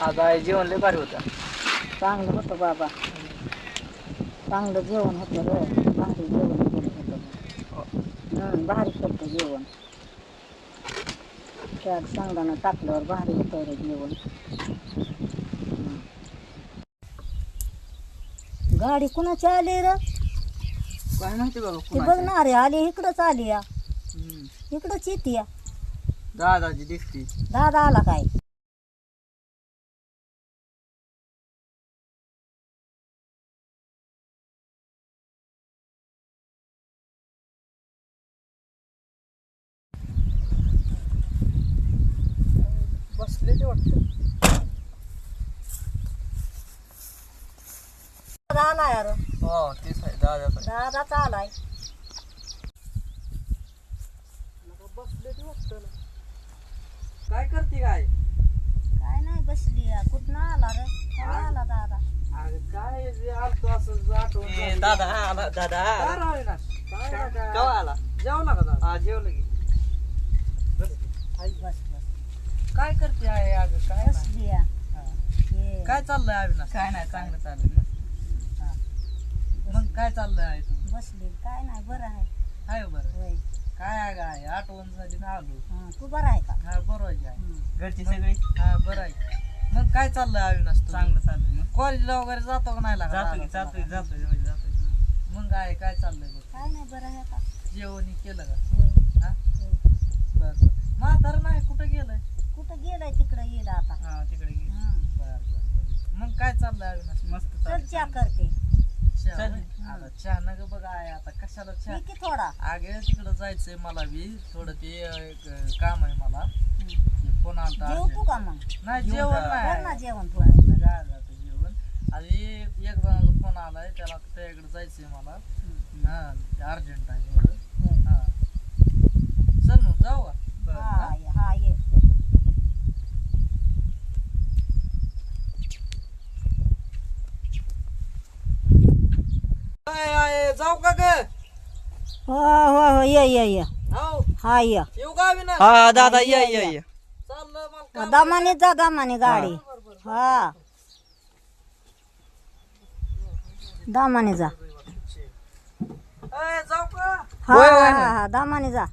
आहे जेवण लय भारी होतं. चांगलं होतं बाबा. चांगलं जेवण होतं भारी जेवण केलं होतं हं, भारी करतं जेवण. त्यात सांगानं टाकल्यावर भारी होतं रे जेवण. हं. गाडी कुणाची आली र? काय माहिती बाबा ते कुणाची? बघणारे आली इकडंच आली या. हम्म. इकडंच येते या. दादाची दिसती दादा आला काय? बसले ते वाटतं. दादा आला यार हो तेच आहे दादाचा दादाचा आलाय. बसले ते वाटतं ना. काय करते काय? काय नाही बसली या कुठनं आला रे? केव्हा आला दादा? अरे काय जे आलतो असं आठवण झाली. दादा हा आला दादा. हा काय आला. राव विनाश? काय ना काय? केव्हा आला? जेवला का दादा? हा जेवलं की. बस बस. काय करते आहे अगं काय. बसली हा. ये. काय चाललंय अविनाश? काय नाही चांगलं चाललं हा. मग काय चाललंय आहे तू? बसली. काय नाही बरं आहे. आहे बरं. होय. काय आहे काय आठवण झाली ना आलो. हं, तू बरं आहे का? हा बरं आहे हं. घरची सगळी? हा बरं आहे. मग काय चाललंय अविनाश? चांगलं चाललं मग कॉलेजला वगैरे जातो का नाही लागा जातोय जातोय? जातोय होय, जातोय. मग काय काय चाललंय बघ? काय नाही बरं आहे का जेवण हे केलं का? होय, हा होय. बर बर म्हातारं नाही कुठं गेलंय कुठं गेलाय तिकडं येईल आता हा तिकडे गेली हं. बर बर बर मग काय चाललंय अविनाश? मस्त चल च्या करते. चहा? चल. होय? आता चहा नग बघा आहे आता. कशाला चहा? पी की थोडा. अगे तिकडं जायचंय मला बी. थोडं ते एक काम आहे मला. ते फोन आलता. का मग? नाही जेवण कर ना नाही जेवण थोडं नाही झालं आता जेवण. आणि एक जणाचा फोन आलाय त्याला त्याच्याकडे जायचंय मला. हं. हा ते अर्जंट आहे थोडं होय. हा चल मग जाऊ का बरं. हा ये, हा ये जाऊ का ग? हो हो हो ये ये ये. हो हा ये. येऊ का ना? हा दादा ये ये ये. चाललं मला काम. दमाने जा दमाने गाडी. हा. दमाने जा. ए, जाऊ का? हा हा हा दमाने जा.